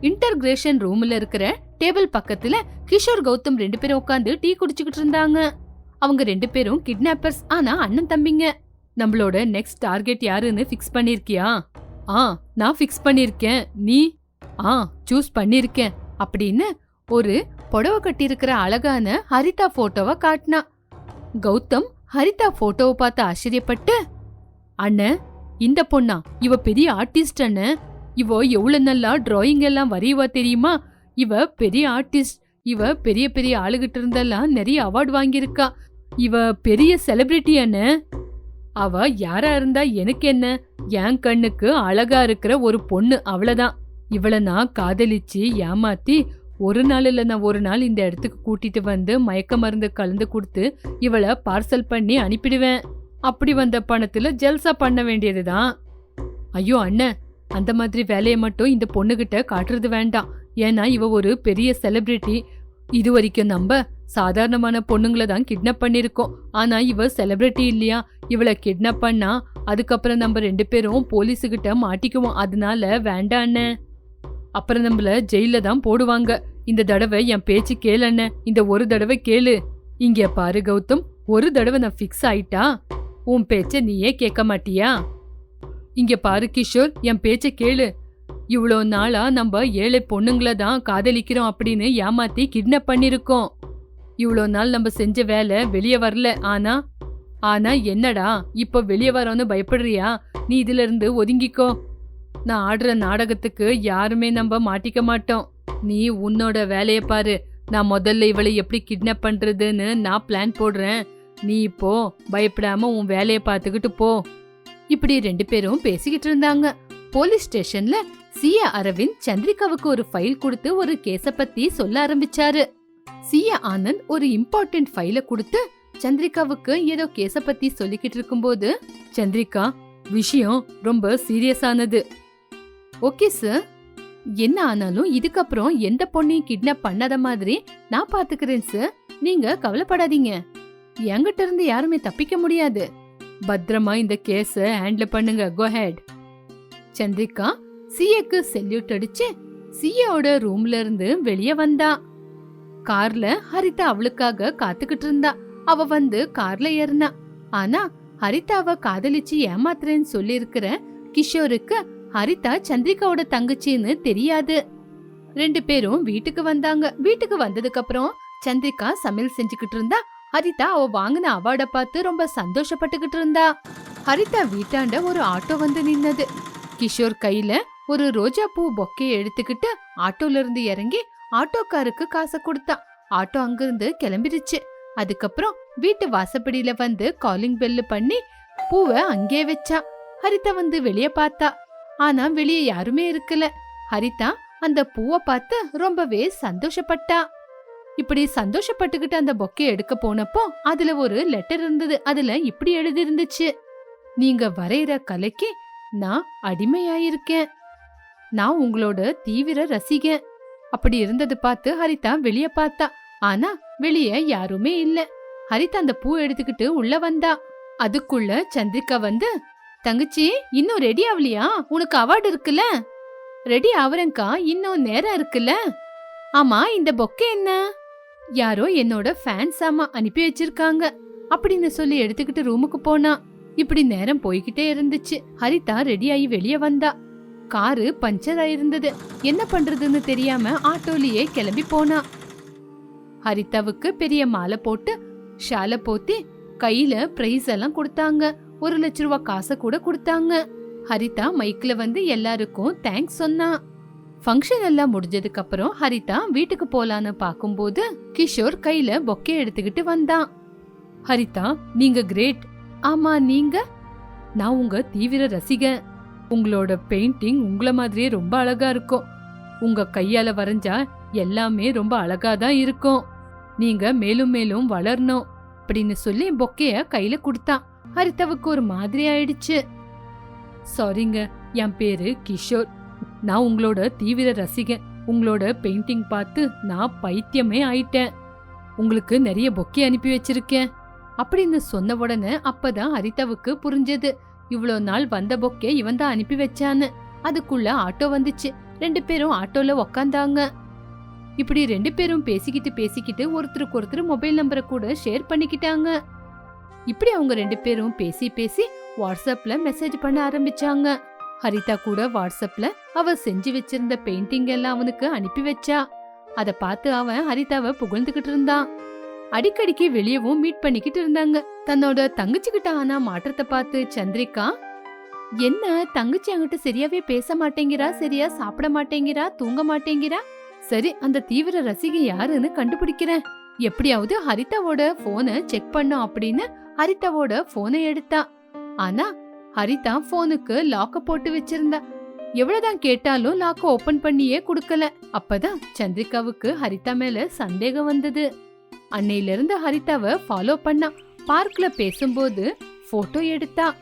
Integration ரூம்ல இருக்கிற table பக்கத்துல கிஷோர் கௌதம் ரெண்டு பேரும் உட்காந்து டீ குடிச்சுக்கிட்டு இருந்தாங்க. அவங்க ரெண்டு பேரும் கிட்னாப்பர்ஸ் ஆனா அண்ணன் தம்பிங்க. நம்மளோட நெக்ஸ்ட் டார்கெட் யாருன்னு ஃபிக்ஸ் பண்ணிருக்கியா? ஆ நான் ஃபிக்ஸ் பண்ணிருக்கேன். நீ? ஆ சூஸ் பண்ணிருக்கேன். அப்படின்னு ஒரு புடவை கட்டியிருக்கிற அழகான ஹரிதா போட்டோவை காட்டினா. கௌதம் ஹரிதா போட்டோவை பார்த்து ஆச்சரியப்பட்டு அண்ணன் இந்த பொண்ணா? இவ பெரிய ஆர்டிஸ்ட் அண்ணன் இவ எவ்வளவு நல்லா டிராயிங் எல்லாம் வரைவா தெரியுமா? இவ பெரிய ஆர்டிஸ்ட் இவ பெரிய பெரிய ஆளுகிட்ட இருந்தெல்லாம் நிறைய அவார்ட் வாங்கியிருக்கா. இவ பெரிய செலிபிரிட்டி அண்ணன் அவ யாரா இருந்தா எனக்கு என்ன? என் கண்ணுக்கு அழகா இருக்கிற ஒரு பொண்ணு அவ்வளவுதான். இவளை நான் காதலிச்சு ஏமாத்தி ஒரு நாள் இல்லைன்னா நான் ஒரு நாள் இந்த இடத்துக்கு கூட்டிட்டு வந்து மயக்க மருந்து கலந்து கொடுத்து இவளை பார்சல் பண்ணி அனுப்பிடுவேன். அப்படி வந்த பணத்துல ஜல்சா பண்ண வேண்டியதுதான். ஐயோ அண்ணன் அந்த மாதிரி வேலையை மட்டும் இந்த பொண்ணுகிட்ட காட்டுறது வேண்டாம். ஏன்னா இவ ஒரு பெரிய செலிபிரிட்டி இது வரைக்கும் நம்ம சாதாரணமான பொண்ணுங்களை தான் கிட்னாப் பண்ணியிருக்கோம். ஆனா இவ செலிபிரிட்டி இல்லையா? இவளை கிட்னாப் பண்ணா அதுக்கப்புறம் நம்ம ரெண்டு பேரும் போலீஸுகிட்ட மாட்டிக்குவோம். அதனால வேண்டாண்ண அப்புறம் நம்மள ஜெயில தான் போடுவாங்க. இந்த தடவை என் பேச்சு கேளு இந்த ஒரு தடவை கேளு. இங்க பாரு கௌதம் ஒரு தடவை நான் ஃபிக்ஸ் ஆயிட்டா? உன் பேச்சை நீயே கேட்க மாட்டியா? இங்க பாரு கிஷோர் என் பேச்ச கேளு. இவ்வளோ நாளா நம்ம ஏழை பொண்ணுங்கள தான் காதலிக்கிறோம் அப்படின்னு ஏமாத்தி கிட்னாப் பண்ணிருக்கோம். இவ்வளோ நாள் நம்ம செஞ்ச வேலை வெளியே வரல. ஆனா ஆனா என்னடா இப்ப வெளியே வரோன்னு பயப்படுறியா? நீ இதுல இருந்து ஒதுங்கிக்கோ. நான் ஆடுற நாடகத்துக்கு யாருமே நம்ம மாட்டிக்க மாட்டோம். நீ உன்னோட வேலைய பாரு. நான் முதல்ல இவளை எப்படி கிட்னாப் பண்றதுன்னு நான் பிளான் போடுறேன். நீ இப்போ பயப்படாம உன் வேலையை பார்த்துக்கிட்டு போ. இப்படி ரெண்டு பேரும் பேசிக்கிட்டு இருந்தாங்க. போலீஸ் ஸ்டேஷன்ல சிய அரவிந்த் சந்திரிகாவுக்கு ஒரு ஃபைல் கொடுத்து ஒரு கேஸ பத்தி சொல்ல ஆரம்பிச்சாரு. சிய ஆனந்த் ஒரு இம்பார்ட்டன்ட் ஃபைல கொடுத்து சந்திரிகாவுக்கு ஏதோ கேஸ பத்தி சொல்லிக்கிட்டு இருக்கும்போது சந்திரிகா விஷயம் ரொம்ப சீரியஸானது ஓகே சார். என்ன ஆனாலும் இதுக்கப்புறம் எந்த பொண்ணையும் கிட்னாப் பண்ணாத மாதிரி நான் பாத்துக்கிறேன் சார். நீங்க கவலைப்படாதீங்க. என்கிட்ட இருந்து யாருமே தப்பிக்க முடியாது. பத்திரமா இந்த கேஸ ஹேண்டில் பண்ணுங்க. கோ ஹெட் சந்திரிகா சிஏக்கு செல்யூட் அடிச்சு சிஏவோட ரூம்ல இருந்து வெளியே வந்தா. கார்ல ஹரிதா அவளுக்காக காத்துக்கிட்டு இருந்தா. அவ வந்து கார்ல ஏறினா. ஆனா ஹரிதாவை காதலிச்சு ஏமாத்துறேன்னு சொல்லி இருக்கிற கிஷோருக்கு ஹரிதா சந்திரிகாவோட தங்கச்சின்னு தெரியாது. ரெண்டு பேரும் வீட்டுக்கு வந்தாங்க. வீட்டுக்கு வந்ததுக்கு அப்புறம் சந்திரிகா சமையல் செஞ்சுக்கிட்டு இருந்தா. ஹரிதா அவ வாங்கின அவார்ட பார்த்து ரொம்ப சந்தோஷப்பட்டுக்கிட்டு இருந்தா. ஹரிதா வீட்டாண்ட ஒரு ஆட்டோ வந்து நின்னது. கிஷோர் கையில ஒரு ரோஜா பூ பொக்கைய எடுத்துக்கிட்டு ஆட்டோல இருந்து இறங்கி ஆட்டோக்காருக்கு காசை கொடுத்தான் ஆட்டோ அங்கிருந்து கிளம்பிருச்சு அதுக்கப்புறம் வீட்டு வாசப்படியில வந்து காலிங் பெல்லு பண்ணி பூவை அங்கே வச்சா. ஹரிதா வந்து வெளிய பார்த்தா. ஆனா வெளிய யாருமே இருக்கல. ஹரிதா அந்த பூவை பார்த்து ரொம்பவே சந்தோஷப்பட்டா. இப்படி சந்தோஷப்பட்டுக்கிட்டு அந்த பொக்கே எடுக்க போனப்போ அதுல ஒரு லெட்டர் இருந்தது. அதுல இப்படி எழுதி இருந்துச்சு நீங்க வரைகிற கலைக்கு நான் அடிமையாயிருக்கேன். நான் உங்களோட தீவிர ரசிகன். அப்படி இருந்தது பார்த்து ஹரிதா வெளிய பார்த்தா. ஆனா வெளிய யாருமே இல்ல. ஹரிதா அந்த பூ எடுத்துக்கிட்டு உள்ள வந்தா. அதுக்குள்ள சந்திரிகா வந்து தங்கச்சி இன்னும் ரெடி ஆகலையா உனக்கு அவார்டு இருக்குல்ல? ரெடி ஆவரங்கா இன்னும் நேரம் இருக்குல்ல? ஆமா இந்த பொக்கே என்ன? யாரோ என்னோட ஃபேன்ஸ் ஆமா அனுப்பி வச்சிருக்காங்க. அப்படின்னு சொல்லி எடுத்துக்கிட்டு ரூமுக்கு போனா இப்படி நேரம் போய்கிட்டே இருந்துச்சு. ஹரிதா ரெடி ஆகி வெளியே வந்தா. காரு பஞ்சர் ஆயிருந்தது. என்ன பண்றதுன்னு தெரியாம ஆட்டோலயே கிளம்பி போனா. ஹரிதாவுக்கு பெரிய மாலை போட்டு ஷாலை போத்தி கையில பிரைஸ் எல்லாம் கொடுத்தாங்க. ஒரு லட்ச ரூபா காசை கூட கொடுத்தாங்க. ஹரிதா மைக்ல வந்து எல்லாருக்கும் தேங்க்ஸ் சொன்னா. ஃபங்க்ஷன் எல்லாம் முடிஞ்சதுக்கு அப்புறம் ஹரிதா வீட்டுக்கு போலான்னு பார்க்கும்போது கிஷோர் கையில பொக்கே எடுத்துக்கிட்டு வந்தான். ஹரிதா நீங்க கிரேட். ஆமா நீங்க? நான் உங்க தீவிர ரசிகன். உங்களோட பெயிண்டிங் உங்கள மாதிரியே ரொம்ப அழகா இருக்கும். உங்க கையால வரைஞ்சா எல்லாமே ரொம்ப அழகா தான் இருக்கும். நீங்க மேலும் மேலும் வளரணும். அப்படின்னு சொல்லி பொக்கைய கையில கொடுத்தான். ஹரிதாவுக்கு ஒரு மாதிரி ஆயிடுச்சு. சாரிங்க என் பேரு கிஷோர். நான் உங்களோட தீவிர ரசிகன். உங்களோட பெயிண்டிங் பார்த்து நான் பைத்தியமே ஆயிட்டேன். உங்களுக்கு நிறைய பொக்கே அனுப்பி வச்சிருக்கேன். அப்படின்னு சொன்ன உடனே அப்பதான் ஹரிதாவுக்கு புரிஞ்சது. இவ்வளோ நாள் வந்த பொக்கே இவன் தான் அனுப்பி வச்சான்னு. அதுக்குள்ள ஆட்டோ வந்துச்சு. ரெண்டு பேரும் ஆட்டோல உக்காந்தாங்க. இப்படி ரெண்டு பேரும் பேசிக்கிட்டு பேசிக்கிட்டு ஒருத்தருக்கு ஒருத்தர் மொபைல் நம்பரை கூட ஷேர் பண்ணிக்கிட்டாங்க. இப்படி அவங்க ரெண்டு பேரும் பேசி பேசி வாட்ஸ்அப்ல மெசேஜ் பண்ண ஆரம்பிச்சாங்க. ஹரிதா கூட வாட்ஸ்அப்ல அவ செஞ்சு வச்சிருந்த பெயிண்டிங் எல்லாம் அவனுக்கு அனுப்பி வச்சா. அத பார்த்து அவன் ஹரிதாவை புகழ்ந்துகிட்டு இருந்தான். அடிக்கடிக்கு வெளியவும் மீட் பண்ணிக்கிட்டு இருந்தாங்க. தன்னோட தங்கச்சிக்கிட்ட ஆனா மாற்றத்தை பார்த்து சந்திரிகா என்ன தங்கச்சி அங்கிட்ட சரியாவே பேச மாட்டேங்கிறா? சரியா சாப்பிட மாட்டேங்கிறா? தூங்க மாட்டேங்கிறா? சரி அந்த தீவிர ரசிகை யாருன்னு கண்டுபிடிக்கிறேன். எப்படியாவது ஹரிதாவோட போனை செக் பண்ணும் அப்படின்னு ஹரிதாவோட போனை எடுத்தா. ஆனா ஹரிதா போனுக்கு லாக்க போட்டு வச்சிருந்தா. எவ்வளவுதான் கேட்டாலும் லாக்க ஓபன் பண்ணியே கொடுக்கல. அப்பதான் சந்திரிகாவுக்கு ஹரிதா மேல சந்தேகம் வந்தது. அன்னையில இருந்து ஹரிதாவை ஃபாலோ பண்ணா. பார்க்ல பேசும்போது போட்டோ எடுத்தா.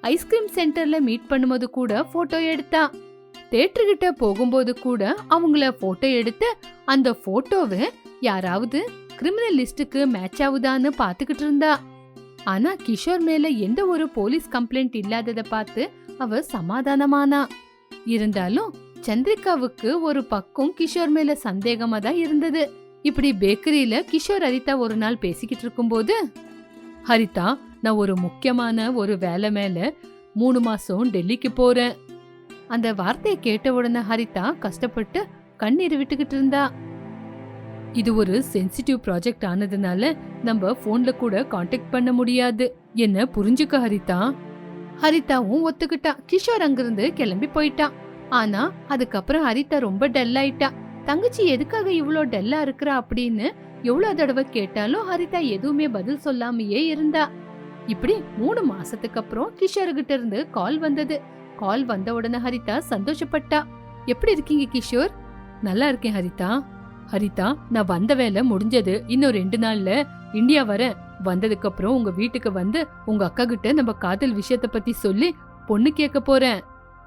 ஐஸ்கிரீம் சென்டர்ல மீட் பண்ணும்போது கூட போட்டோ எடுத்தா. தேட்டர்கிட்ட போகும்போது கூட அவங்கள போட்டோ எடுத்து அந்த போட்டோவை யாராவது கிரிமினல் லிஸ்டுக்கு மேட்ச் ஆகுதான்னு பாத்துக்கிட்டு இருந்தா. ஆனா கிஷோர் மேல எந்த ஒரு போலீஸ் கம்ப்ளைண்ட் இல்லாதத பார்த்து அவ சமாதானமானா. இருந்தாலும் சந்திரிகாவுக்கு ஒரு பக்கம் கிஷோர் மேல சந்தேகமா தான் இருந்தது. இப்படி பேக்கரியில கிஷோர் ஹரிதா ஒரு நாள் பேசிக்கிட்டு இருக்கும்போது ஹரிதா நான் ஒரு முக்கியமான ஒரு வேலை மேல மூணு மாசம் டெல்லிக்கு போறேன். அந்த வார்த்தையை கேட்ட உடனே ஹரிதா கஷ்டப்பட்டு கண்ணீர் விட்டுக்கிட்டு இருந்தா. இது ஒரு சென்சிட்டிவ் ப்ராஜெக்ட் ஆனதுனால நம்ம ஃபோன்ல கூட காண்டாக்ட் பண்ண முடியாது. என்ன புரிஞ்சுக்க ஹரிதா? ஹரிதாவும் ஒத்துக்கிட்டா. கிஷோர் அங்கிருந்து கிளம்பி போயிட்டான் ஆனா அதுக்கப்புறம் ஹரிதா ரொம்ப டல் ஆயிட்டா. தங்கச்சி எதுக்காக இவ்ளோ டல்லா இருக்கிறா அப்படின்னு எவ்வளோ தடவை கேட்டாலும் ஹரிதா எதுவுமே பதில் சொல்லாமையே இருந்தா. இப்படி மூணு மாசத்துக்கு அப்புறம் கிஷோர் கிட்ட இருந்து கால் வந்தது. கால் வந்த உடனே ஹரிதா சந்தோஷப்பட்டா. எப்படி இருக்கீங்க கிஷோர்? நல்லா இருக்கேன் ஹரிதா. ஹரிதா நான் வந்த வேலை முடிஞ்சது. இன்னும் ரெண்டு நாள்ல இந்தியா வரேன் வந்ததுக்கு அப்புறம் உங்க வீட்டுக்கு வந்து உங்க அக்கா கிட்ட நம்ம காதல் விஷயத்த பத்தி சொல்லி பொண்ணு கேட்க போறேன்.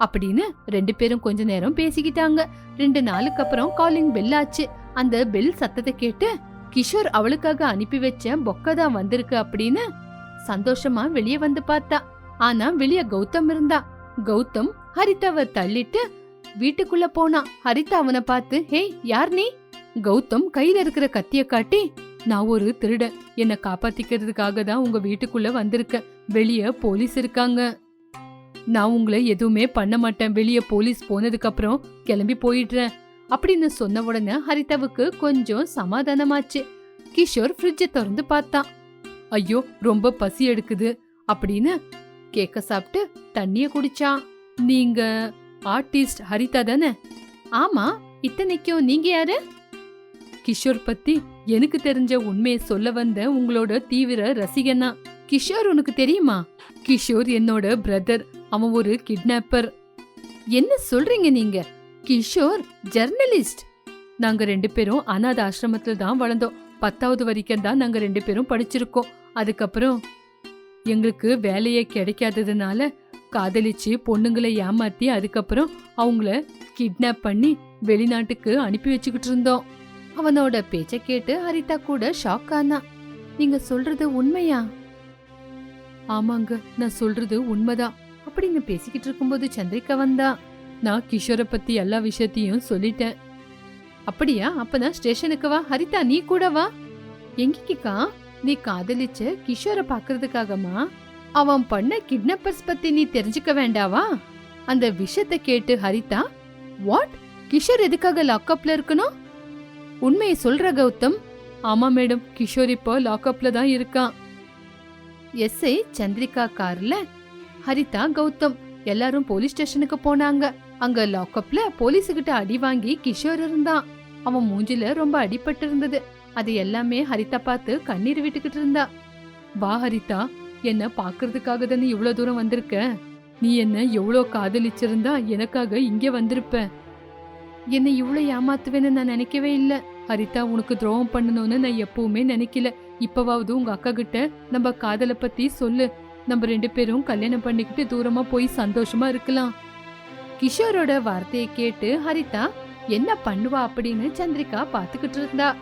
அப்படின்னு ரெண்டு பேரும் கொஞ்ச நேரம் பேசிக்கிட்டாங்க. ரெண்டு நாளுக்கு அப்புறம் காலிங் பெல் ஆச்சு. அந்த பெல் சத்தத்தை கேட்டு கிஷோர் அவளுக்காக அனுப்பி வச்ச பொக்க தான் வந்திருக்கு அப்படின்னு சந்தோஷமா வெளியே வந்து பார்த்தா. ஆனா வெளிய கௌதம் இருந்தா. கௌதம் ஹரிதாவை தள்ளிட்டு வீட்டுக்குள்ள போனா. ஹரிதா அவனை பார்த்து ஹே யார் நீ? கௌதம் கையில இருக்கிற கத்திய காட்டி நான் ஒரு திருடன் என்ன காப்பாத்திக்கிறதுக்காக தான் உங்க வீட்டுக்குள்ள வந்திருக்கேன் வெளிய போலீஸ் இருக்காங்க. நான் உங்களை எதுவுமே பண்ண மாட்டேன். வெளிய போலீஸ் போனதுக்கு அப்புறம் கிளம்பி போயிடுறேன். அப்படின்னு சொன்ன உடனே ஹரிதாவுக்கு கொஞ்சம் சமாதானமாச்சு. கிஷோர் ஃப்ரிட்ஜை திறந்து பார்த்தான். ஐயோ ரொம்ப பசி எடுக்குது. அப்படின்னு கேக்க சாப்பிட்டு தண்ணிய குடிச்சான். நீங்க ஆர்டிஸ்ட் ஹரிதா தானே? ஆமா. இத்தனைக்கும் நீங்க யாரு? கிஷோர் பத்தி எனக்கு தெரிஞ்ச உண்மையை சொல்ல வந்த உங்களோட தீவிர ரசிகனா? கிஷோர் உனக்கு தெரியுமா? கிஷோர் என்னோட பிரதர் அவன் ஒரு கிட்னாப்பர் என்ன சொல்றீங்க நீங்க? கிஷோர் ஜெர்னலிஸ்ட் நாங்க ரெண்டு பேரும் அனாத ஆசிரமத்துல தான் வளர்ந்தோம். பத்தாவது வரைக்கும் தான் நாங்க ரெண்டு பேரும் படிச்சிருக்கோம். அதுக்கப்புறம் எங்களுக்கு வேலையே கிடைக்காததுனால காதலிச்சு பொண்ணுங்களை ஏமாத்தி அதுக்கப்புறம் அவங்கள கிட்னாப் பண்ணி வெளிநாட்டுக்கு அனுப்பி வச்சுக்கிட்டு இருந்தோம். அவனோட பேச்ச கேட்டு ஹரிதா கூட ஷாக் ஆனா நீங்க சொல்றது உண்மையா? ஆமாங்க நான் சொல்றது உண்மைதான். அப்படின்னு பேசிக்கிட்டு இருக்கும்போது சந்திரிகா வந்தா நான் கிஷோரை பத்தி எல்லா விஷயத்தையும் சொல்லிட்டேன். அப்படியா? அப்பதான் ஸ்டேஷனுக்கு வா. ஹரிதா நீ கூட வா. எங்கிக்கா நீ காதலிச்ச கிஷோரை பாக்குறதுக்காகமா? அவன் பண்ண கிட்னப்பர்ஸ் பத்தி நீ தெரிஞ்சுக்க வேண்டாவா? அந்த விஷயத்தை கேட்டு ஹரிதா வாட் கிஷோர் எதுக்காக லாக்அப்ல இருக்கணும்? உண்மையை சொல்ற கௌதம்? ஆமா மேடம் கிஷோர் இப்போ லாக்அப்ல தான் இருக்கான். எஸ்ஐ சந்திரிகா கார்ல ஹரிதா கௌதம் எல்லாரும் போலீஸ் ஸ்டேஷனுக்கு போனாங்க. அங்க லாக்அப்ல போலீஸுகிட்ட அடி வாங்கி கிஷோர் இருந்தான். அவன் மூஞ்சில ரொம்ப அடிபட்டு இருந்தது. அது எல்லாமே ஹரிதா பார்த்து கண்ணீர் விட்டுக்கிட்டு இருந்தா. வா ஹரிதா என்ன பாக்குறதுக்காக தானே இவ்வளவு தூரம் வந்திருக்க? நீ என்ன எவ்வளோ காதலிச்சிருந்தா எனக்காக இங்கே வந்திருப்ப? என்னை இவ்வளோ ஏமாத்துவேன்னு நான் நினைக்கவே இல்லை. ஹரிதா உனக்கு துரோகம் பண்ணணும்னு நான் எப்பவுமே நினைக்கல. இப்பவாவது உங்க அக்கா கிட்ட நம்ம காதலை பத்தி சொல்லு. நம்ம ரெண்டு பேரும் கல்யாணம் பண்ணிக்கிட்டு தூரமா போய் சந்தோஷமா இருக்கலாம். கிஷோரோட வார்த்தையை கேட்டு ஹரிதா என்ன பண்ணுவா அப்படின்னு சந்திரிகா பாத்துக்கிட்டு இருந்தா.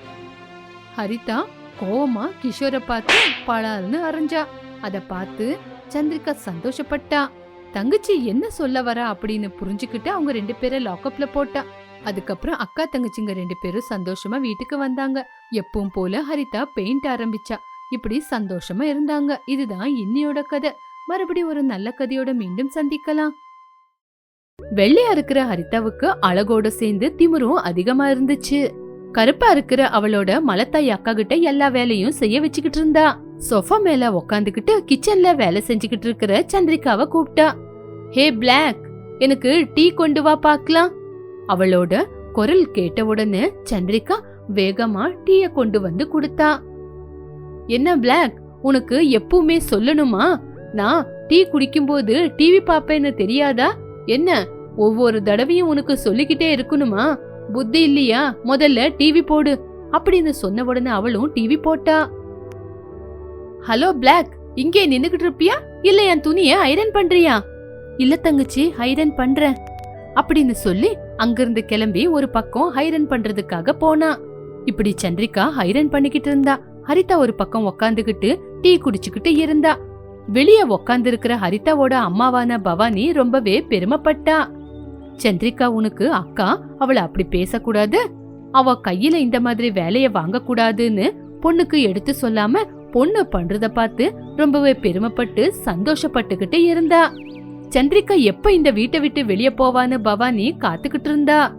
ஹரிதா கோவமா கிஷோரை பார்த்து பலால்னு அரைஞ்சா. அத பார்த்து சந்திரிகா சந்தோஷப்பட்டா. தங்கச்சி என்ன சொல்ல வரா? அப்படின்னு புரிஞ்சுக்கிட்டு அவங்க ரெண்டு பேரை லாக்அப்ல போட்டா. அதுக்கப்புறம் அக்கா தங்கச்சிங்க ரெண்டு பேரும் சந்தோஷமா வீட்டுக்கு வந்தாங்க. எப்பவும் போல ஹரிதா பெயிண்ட் ஆரம்பிச்சா. இப்படி சந்தோஷமா இருந்தாங்க. இதுதான் இன்னியோட கதை. மறுபடியும் ஒரு நல்ல கதையோட மீண்டும் சந்திக்கலாம். வெள்ளையா இருக்கிற ஹரிதாவுக்கு அழகோட சேர்ந்து திமிரும் அதிகமா இருந்துச்சு. கருப்பா இருக்கிற அவளோட மலத்தாய் அக்கா கிட்ட எல்லா வேலையும் செய்ய வச்சுக்கிட்டு இருந்தா. சோஃபா மேல உக்காந்துக்கிட்டு கிச்சன்ல வேலை செஞ்சுக்கிட்டு இருக்கிற சந்திரிகாவை கூப்பிட்டா. ஹே பிளாக் எனக்கு டீ கொண்டு வா பார்க்கலாம். அவளோட குரல் கேட்டவுடனே சந்திரிகா வேகமா டீய கொண்டு வந்து கொடுத்தா. என்ன பிளாக் உனக்கு எப்பவுமே சொல்லணுமா? நான் டீ குடிக்கும்போது டிவி பாப்பேன்னு தெரியாதா? என்ன? ஒவ்வொரு தடவையும் உனக்கு சொல்லிக்கிட்டே இருக்கணுமா? புத்தி இல்லையா? முதல்ல டிவி போடு. அப்படின்னு சொன்ன உடனே அவளும் டிவி போட்டா. ஹலோ பிளாக் இங்கே நின்னுகிட்டு இருப்பியா? இல்ல என் துணிய ஐரன் பண்றியா? இல்ல தங்கச்சி ஐரன் பண்றேன். அப்படின்னு சொல்லி அங்கிருந்து கிளம்பி ஒரு பக்கம் ஐரன் பண்றதுக்காக போனா. இப்படி சந்திரிகா ஐரன் பண்ணிக்கிட்டு இருந்தா. ஹரிதா ஒரு பக்கம் உக்காந்துகிட்டு டீ குடிச்சுக்கிட்டு இருந்தா. வெளிய உக்காந்து இருக்கிற ஹரிதாவோட அம்மாவான பவானி ரொம்பவே பெருமைப்பட்டா. சந்திரிகா உனக்கு அக்கா அவளை அப்படி பேசக்கூடாது? அவ கையில இந்த மாதிரி வேலைய வாங்க கூடாதுன்னு பொண்ணுக்கு எடுத்து சொல்லாம பொண்ணு பண்றத பார்த்து ரொம்பவே பெருமைப்பட்டு சந்தோஷப்பட்டுக்கிட்டு இருந்தா. சந்திரிகா எப்ப இந்த வீட்டை விட்டு வெளியே போவான்னு பவானி காத்துக்கிட்டு இருந்தா.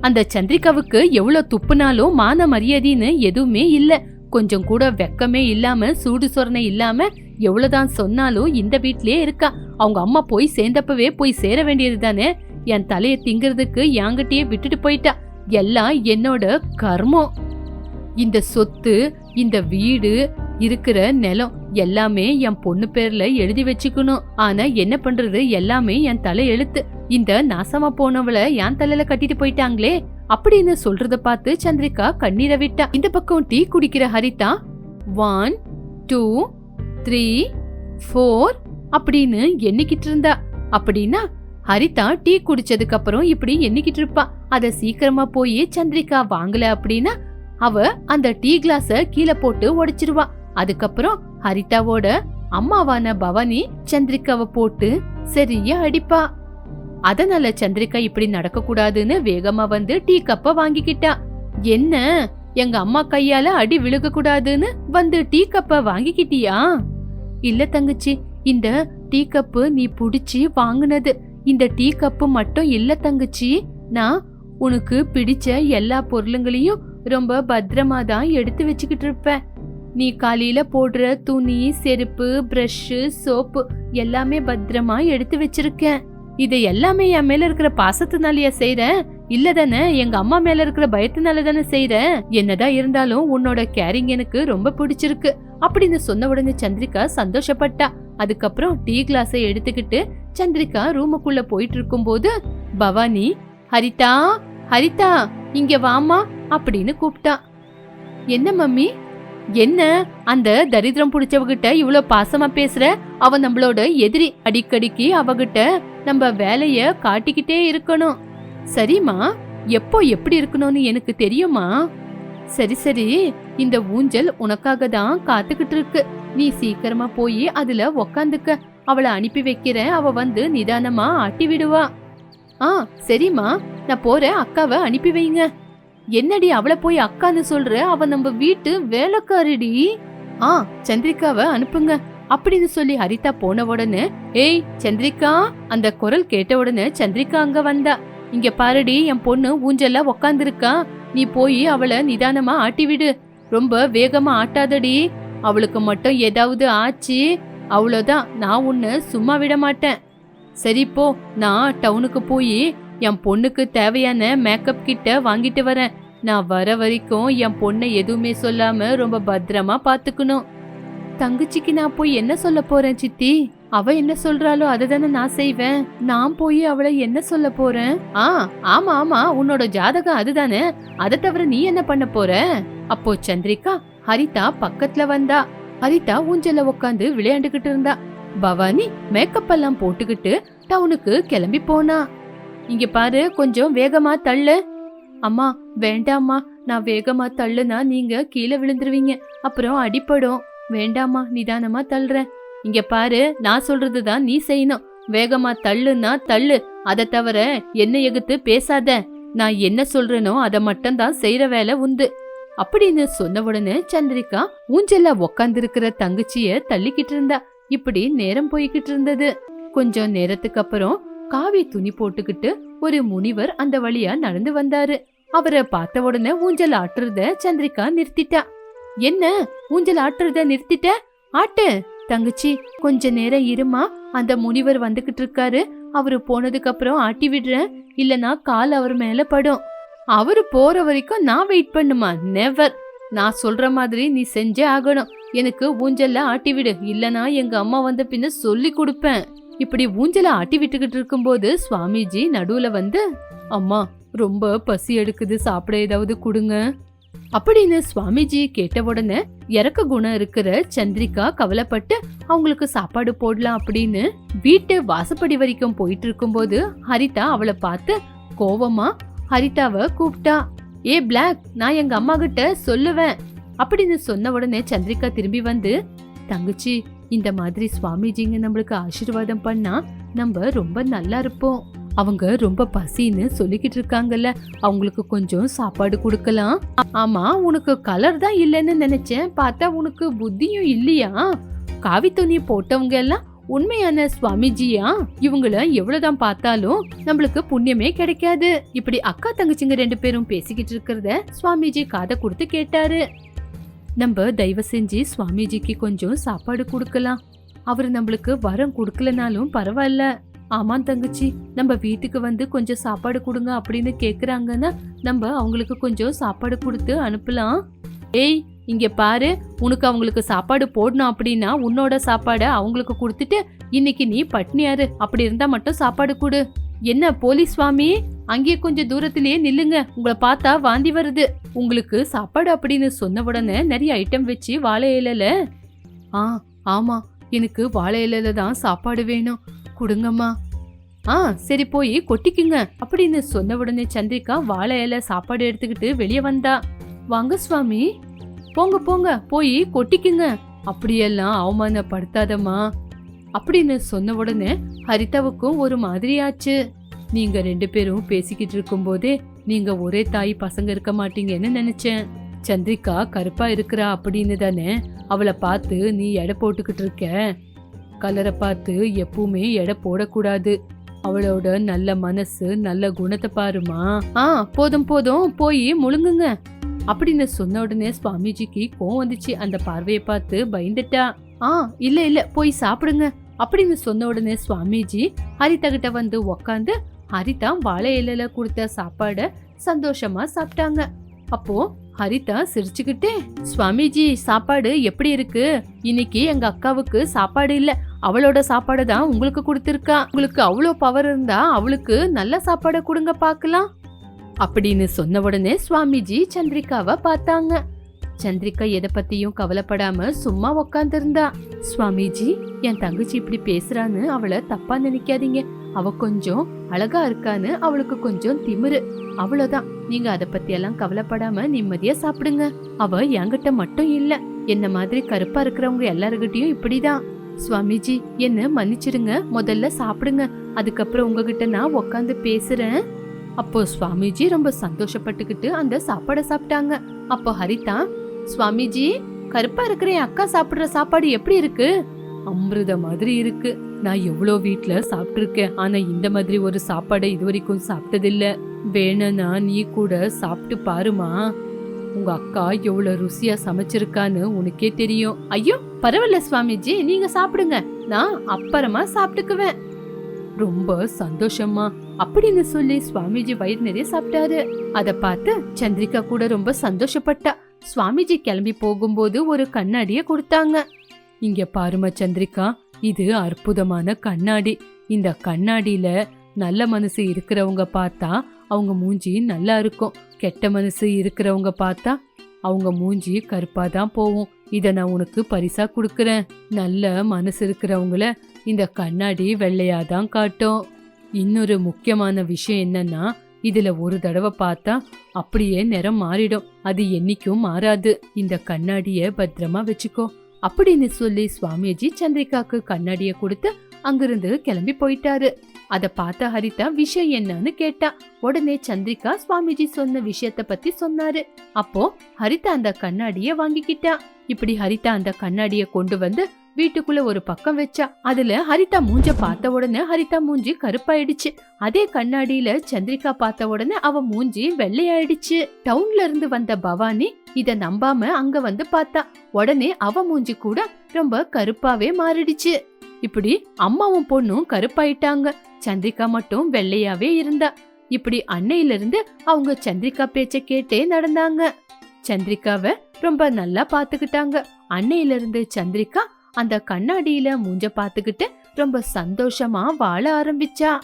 அந்த சந்திரிகாவுக்கு எவ்வளவு துப்புனாலும் மான மரியாதைன்னு எதுவுமே இல்ல. கொஞ்சம் கூட வெக்கமே இல்லாம சூடு சொரணை இல்லாம எவ்வளவுதான் சொன்னாலும் இந்த வீட்லயே இருக்கா. அவங்க அம்மா போய் சேர்ந்தப்பவே போய் சேர வேண்டியது தானே என் தலைய திங்கிறதுக்கு என்கிட்டயே விட்டுட்டு போயிட்டா. எல்லாம் என்னோட கர்மம். இந்த சொத்து இந்த வீடு இருக்கிற நிலம் எல்லாமே என் பொண்ணு பேர்ல எழுதி வச்சுக்கணும். ஆனா என்ன பண்றது? எல்லாமே என் தலை எழுத்து. இந்த நாசமா போனவள என் தலையில கட்டிட்டு போயிட்டாங்களே. அப்படின்னு சொல்றத பார்த்து சந்திரிகா கண்ணீரை விட்டா. இந்த பக்கம் டீ குடிக்கிற Haritha one two three four அப்படின்னு எண்ணிக்கிட்டு இருந்தா. அப்படின்னா ஹரிதா டீ குடிச்சதுக்கு அப்புறம் இப்படி எண்ணிக்கிட்டு இருப்பா. அத சீக்கிரமா போய் சந்திரிகா வாங்கல அப்படின்னா அவ அந்த டீ கிளாஸ கீழே போட்டு உடைச்சிருவா. அதுக்கப்புறம் ஹரிதாவோட அம்மாவான பவானி சந்திரிகாவை போட்டு சரியா அடிப்பா. அதனால சந்திரிகா இப்படி நடக்க கூடாதுன்னு வேகமா வந்து டீ கப்ப வாங்கிக்கிட்டா. என்ன? எங்க அம்மா கையால அடி விழுக கூடாதுன்னு வந்து டீ கப்ப வாங்கிக்கிட்டியா? இல்ல தங்கச்சி இந்த டீ கப்பு நீ புடிச்சு வாங்குனது. இந்த டீ கப்பு மட்டும் இல்ல தங்கச்சி நான் உனக்கு பிடிச்ச எல்லா பொருளுங்களையும் ரொம்ப பத்திரமா தான் எடுத்து வச்சுக்கிட்டு இருப்பேன். நீ காலையில போடுற துணி செருப்பு பிரஷ் சோப்பு எல்லாமே பத்திரமா எடுத்து வச்சிருக்கேன். இதை எல்லாமே என் மேல இருக்கிற பாசத்தினாலயா செய்றேன்? இல்ல தானே எங்க அம்மா மேல இருக்கிற பயத்தினால தானே செய்றேன்? என்னதான் இருந்தாலும் உன்னோட கேரிங் எனக்கு ரொம்ப பிடிச்சிருக்கு. அப்படின்னு சொன்ன உடனே சந்திரிகா சந்தோஷப்பட்டா. அதுக்கப்புறம் டீ கிளாஸை எடுத்துக்கிட்டு சந்திரிகா ரூமுக்குள்ள போயிட்டு இருக்கும்போது பவானி ஹரிதா ஹரிதா இங்க வாமா அப்படின்னு கூப்பிட்டா. என்ன மம்மி? என்ன அந்த தரித்திரம் புடிச்சவகிட்ட இவ்வளோ பாசமா பேசுற? அவ நம்மளோட எதிரி அடிக்கடிக்கு அவகிட்ட நம்ம வேலைய காட்டிக்கிட்டே இருக்கணும். சரிம்மா எப்போ எப்படி இருக்கணும்னு எனக்கு தெரியுமா? சரி சரி இந்த ஊஞ்சல் உனக்காக தான் காத்துக்கிட்டு இருக்கு. நீ சீக்கிரமா போய் அதுல உக்காந்துக்க. அவளை அனுப்பி வைக்கிறேன். அவ வந்து நிதானமா ஆட்டி விடுவா ஆ சரிம்மா நான் போற அக்காவை அனுப்பி வைங்க. என்னடி அவளை போய் அக்கான்னு சொல்ற? அவ நம்ம வீட்டு வேலைக்காரிடி. ஆ சந்திரிகாவை அனுப்புங்க. அப்படின்னு சொல்லி ஹரிதா போன உடனே ஏய் சந்திரிகா. அந்த குரல் கேட்ட உடனே சந்திரிகா அங்க வந்தா. இங்க பாருடி என் பொண்ணு ஊஞ்சல்ல உக்காந்துருக்கா. நீ போய் அவளை நிதானமா ஆட்டி விடு. ரொம்ப வேகமா ஆட்டாதடி. அவளுக்கு மட்டும் ஏதாவது ஆச்சு அவ்வளோதான் நான் உன்னை சும்மா விட மாட்டேன். சரி போ நான் டவுனுக்கு போய் என் பொண்ணுக்கு தேவையான மேக்கப் கிட்ட வாங்கிட்டு வரேன். நான் வர வரைக்கும் என் பொண்ணை எதுவுமே சொல்லாம ரொம்ப பத்திரமா பாத்துக்கணும். தங்கச்சிக்கு நான் போய் என்ன சொல்ல போறேன் சித்தி? அவ என்ன சொல்றாளோ அதுதானே நான் செய்வேன். நான் போய் அவளை என்ன சொல்ல போறேன்? ஆ ஆமா ஆமா. உன்னோட ஜாதகம் அதுதானே. அதை தவிர நீ என்ன பண்ண போற? அப்போ சந்திரிகா ஹரிதா பக்கத்துல வந்தா. ஹரிதா ஊஞ்சல உட்காந்து விளையாண்டுகிட்டு இருந்தா. பவானி மேக்கப் எல்லாம் போட்டுக்கிட்டு டவுனுக்கு கிளம்பி போனா. இங்க பாரு கொஞ்சம் வேகமா தள்ளு. அம்மா வேண்டாம்மா நான் வேகமா தள்ளுனா நீங்க கீழே விழுந்துருவீங்க. அப்புறம் அடிப்படும் வேண்டாம்மா நிதானமா தள்ளுறேன். இங்க பாரு நான் சொல்றது தான் நீ செய்யணும். வேகமா தள்ளுன்னா தள்ளு. அதை தவிர என்ன எகுத்து பேசாத. நான் என்ன சொல்றேனோ அதை மட்டும் தான் செய்யற வேலை உண்டு. அப்படின்னு சொன்ன உடனே சந்திரிகா ஊஞ்சல்ல உக்காந்துருக்கிற தங்கச்சிய தள்ளிக்கிட்டு இருந்தா. இப்படி நேரம் போய்கிட்டு இருந்தது. கொஞ்சம் நேரத்துக்கு அப்புறம் காவி துணி போட்டுக்கிட்டு ஒரு முனிவர் அந்த வழியா நடந்து வந்தாரு. அவரை பார்த்த உடனே ஊஞ்சல் ஆட்டுறத சந்திரிகா நிறுத்திட்டா. என்ன? ஊஞ்சல் ஆட்டுறத நிறுத்திட்ட? ஆட்டு! தங்கச்சி கொஞ்ச நேரம் இருமா? அந்த முனிவர் வந்துகிட்டு இருக்காரு. அவரு போனதுக்கு அப்புறம் ஆட்டி விடுறேன். இல்லனா கால் அவர் மேல படும். அவரு போற வரைக்கும் நான் வெயிட் பண்ணுமா? நெவர் நான் சொல்ற மாதிரி நீ செஞ்சே ஆகணும். எனக்கு ஊஞ்சல்ல ஆட்டி விடு. இல்லனா எங்க அம்மா வந்த பின்ன சொல்லி கொடுப்பேன். இப்படி ஊஞ்சல ஆட்டி விட்டுக்கிட்டு இருக்கும்போது சுவாமிஜி நடுவுல வந்து அம்மா ரொம்ப பசி எடுக்குது சாப்பிட ஏதாவது கொடுங்க. அப்படின்னு சுவாமிஜி கேட்ட உடனே இறக்க குணம் இருக்கிற சந்திரிகா கவலைப்பட்டு அவங்களுக்கு சாப்பாடு போடலாம் அப்படின்னு வீட்டு வாசப்படி வரைக்கும் போயிட்டு இருக்கும்போது ஹரிதா அவளை பார்த்து கோவமா? ஹரிதாவை கூப்பிட்டா ஏ பிளாக் நான் எங்க அம்மா கிட்ட சொல்லுவேன். அப்படின்னு சொன்ன உடனே சந்திரிகா திரும்பி வந்து தங்கச்சி இந்த மாதிரி சுவாமிஜிங்க நம்மளுக்கு ஆசீர்வாதம் பண்ணா நம்ம ரொம்ப நல்லா இருப்போம். அவங்க ரொம்ப பசின்னு சொல்லிக்கிட்டு இருக்காங்கல்ல. அவங்களுக்கு கொஞ்சம் சாப்பாடு கொடுக்கலாம். ஆமா உனக்கு கலர் தான் இல்லைன்னு நினைச்சேன். பார்த்தா உனக்கு புத்தியும் இல்லையா? காவி துணி போட்டவங்க எல்லாம் உண்மையான சுவாமிஜியா? இவங்கள எவ்வளவுதான் பார்த்தாலும் நம்மளுக்கு புண்ணியமே கிடைக்காது. இப்படி அக்கா தங்கச்சிங்க ரெண்டு பேரும் பேசிக்கிட்டு இருக்கிறத சுவாமிஜி காதை கொடுத்து கேட்டாரு. நம்ம தயவு செஞ்சு சுவாமிஜிக்கு கொஞ்சம் சாப்பாடு கொடுக்கலாம். அவர் நம்மளுக்கு வரம் கொடுக்கலனாலும் பரவாயில்ல. ஆமாம் தங்கச்சி நம்ம வீட்டுக்கு வந்து கொஞ்சம் சாப்பாடு கொடுங்க அப்படின்னு கேட்குறாங்கன்னா நம்ம அவங்களுக்கு கொஞ்சம் சாப்பாடு கொடுத்து அனுப்பலாம். ஏய் இங்கே பாரு உனக்கு அவங்களுக்கு சாப்பாடு போடணும் அப்படின்னா உன்னோட சாப்பாடை அவங்களுக்கு கொடுத்துட்டு இன்னைக்கு நீ பட்னியாரு அப்படி இருந்தால் மட்டும் சாப்பாடு கொடு. என்ன போலீஸ் சுவாமி? அங்கேயே கொஞ்சம் தூரத்திலேயே நில்லுங்க. உங்களை பார்த்தா வாந்தி வருது. உங்களுக்கு சாப்பாடு அப்படின்னு சொன்ன உடனே நிறைய ஐட்டம் வச்சு வாழை இலையில ஆ ஆமா எனக்கு வாழை இலையில தான் சாப்பாடு வேணும். கொடுங்கம்மா. ஆ சரி போய் கொட்டிக்குங்க அப்படின்னு சொன்ன உடனே சந்திரிகா வாழை இலை சாப்பாடு எடுத்துக்கிட்டு வெளியே வந்தா. வாங்க சுவாமி. போங்க போங்க போய் கொட்டிக்குங்க. அப்படியெல்லாம் அவமானப்படுத்தாதம்மா. அப்படின்னு சொன்ன உடனே ஹரிதாவுக்கும் ஒரு மாதிரியாச்சு. நீங்க ரெண்டு பேரும் பேசிக்கிட்டு இருக்கும்போதே நீங்க ஒரே தாய் பசங்க இருக்க மாட்டீங்கன்னு நினைச்சேன். சந்திரிகா கருப்பா இருக்கிறா அப்படின்னு தானே அவளை பார்த்து நீ எடை போட்டுக்கிட்டு இருக்க. கலரை பார்த்து எப்பவுமே எடை போடக்கூடாது. அவளோட நல்ல மனசு நல்ல குணத்தை பாருமா ஆ போதும் போதும் போய் முழுங்குங்க. அப்படின்னு சொன்ன உடனே சுவாமிஜிக்கு கோவம் வந்துச்சு. அந்த பார்வையை பார்த்து பயந்துட்டா. ஆ இல்ல இல்ல போய் சாப்பிடுங்க அப்படின்னு சொன்ன உடனே சுவாமிஜி ஹரிதா கிட்ட வந்து உக்காந்து ஹரிதா வாழை இலையில கொடுத்த சாப்பாடை சந்தோஷமா சாப்பிட்டாங்க. அப்போ ஹரிதா சிரிச்சுக்கிட்டே சுவாமிஜி சாப்பாடு எப்படி இருக்கு? இன்னைக்கு எங்க அக்காவுக்கு சாப்பாடு இல்ல. அவளோட சாப்பாடு தான் உங்களுக்கு கொடுத்துருக்கா. உங்களுக்கு அவ்வளோ பவர் இருந்தா அவளுக்கு நல்ல சாப்பாடை கொடுங்க பார்க்கலாம். அப்படின்னு சொன்ன உடனே சுவாமிஜி சந்திரிகாவை பார்த்தாங்க. சந்திரிகா எதை பத்தியும் கவலைப்படாம சும்மா உக்காந்துருந்தா. சுவாமிஜி என் தங்கச்சி இப்படி பேசுறான்னு அவளை தப்பா நினைக்காதீங்க. அவ கொஞ்சம் அழகா இருக்கான்னு அவளுக்கு கொஞ்சம் திமிரு. அவ்வளவுதான். நீங்க அத பத்தி எல்லாம் கவலைப்படாம நிம்மதியா சாப்பிடுங்க. அவ என்கிட்ட மட்டும் இல்ல. என்ன மாதிரி கருப்பா இருக்கிறவங்க எல்லாருகிட்டயும் இப்படிதான். சுவாமிஜி என்ன மன்னிச்சிடுங்க. முதல்ல சாப்பிடுங்க. அதுக்கப்புறம் உங்ககிட்ட நான் உக்காந்து பேசுறேன். அப்போ சுவாமிஜி ரொம்ப சந்தோஷப்பட்டுக்கிட்டு அந்த சாப்பாடை சாப்பிட்டாங்க. அப்போ ஹரிதா சுவாமிஜி கருப்பா இருக்கிற என் அக்கா சாப்பிடுற சாப்பாடு எப்படி இருக்கு? அமிர்த மாதிரி இருக்கு. நான் எவ்வளோ வீட்ல சாப்பிட்டிருக்கேன். ஆனா இந்த மாதிரி ஒரு சாப்பாடை இது வரைக்கும் சாப்பிட்டதில்ல. வேணும்னா நீ கூட சாப்பிட்டு பாருமா. உங்க அக்கா எவ்வளவு ருசியா சமைச்சிருக்கான்னு உனக்கே தெரியும். ஐயோ பரவாயில்ல சுவாமிஜி. நீங்க சாப்பிடுங்க. நான் அப்புறமா சாப்பிட்டுக்குவேன். ரொம்ப சந்தோஷமா அப்படின்னு சொல்லி சுவாமிஜி வயிறு நிறைய சாப்பிட்டாரு. அத பார்த்து சந்திரிகா கூட ரொம்ப சந்தோஷப்பட்டா. சுவாமிஜி கிளம்பி போகும்போது ஒரு கண்ணாடியை கொடுத்தாங்க. இங்க பாரும சந்திரிகா இது அற்புதமான கண்ணாடி. இந்த கண்ணாடியில நல்ல மனசு இருக்கிறவங்க பார்த்தா அவங்க மூஞ்சி நல்லா இருக்கும். கெட்ட மனசு இருக்கிறவங்க பார்த்தா அவங்க மூஞ்சி கருப்பா தான் போகும். இதை நான் உனக்கு பரிசா கொடுக்குறேன். நல்ல மனசு இருக்கிறவங்கள இந்த கண்ணாடி வெள்ளையா தான் காட்டும். இன்னொரு முக்கியமான விஷயம் என்னன்னா இதுல ஒரு தடவை பார்த்தா அப்படியே நிறம் மாறிடும். அது என்னைக்கும் மாறாது. இந்த கண்ணாடிய பத்திரமா வச்சுக்கோ. அப்படின்னு சொல்லி சுவாமிஜி சந்திரிகாக்கு கண்ணாடிய கொடுத்து அங்கிருந்து கிளம்பி போயிட்டாரு. அத பார்த்த ஹரிதா விஷயம் என்னன்னு கேட்டா. உடனே சந்திரிகா சுவாமிஜி சொன்ன விஷயத்த பத்தி சொன்னாரு. அப்போ ஹரிதா அந்த கண்ணாடிய வாங்கிக்கிட்டா. இப்படி ஹரிதா அந்த கண்ணாடிய கொண்டு வந்து வீட்டுக்குள்ள ஒரு பக்கம் வச்சா அதுல ஹரிதா மூஞ்ச பார்த்த உடனே ஹரிதா மூஞ்சி கருப்பாயிடுச்சு. அதே கண்ணாடியில சந்திரிகா பார்த்த உடனே அவ மூஞ்சி வெள்ளையாயிடுச்சு. டவுன்ல இருந்து வந்த பவானி இத நம்பாம அங்க வந்து பார்த்தா உடனே அவ மூஞ்சி கூட ரொம்ப கருப்பாவே மாறிடுச்சு. இப்படி அம்மாவும் பொண்ணும் கருப்பாயிட்டாங்க. சந்திரிகா மட்டும் வெள்ளையாவே இருந்தா. இப்படி அன்னையில இருந்து அவங்க சந்திரிகா பேச்ச கேட்டே நடந்தாங்க. சந்திரிகாவை ரொம்ப நல்லா பாத்துக்கிட்டாங்க அன்னையில இருந்து சந்திரிகா அந்த கண்ணாடியில மூஞ்ச பாத்துக்கிட்டு ரொம்ப சந்தோஷமா வாழ ஆரம்பிச்சா.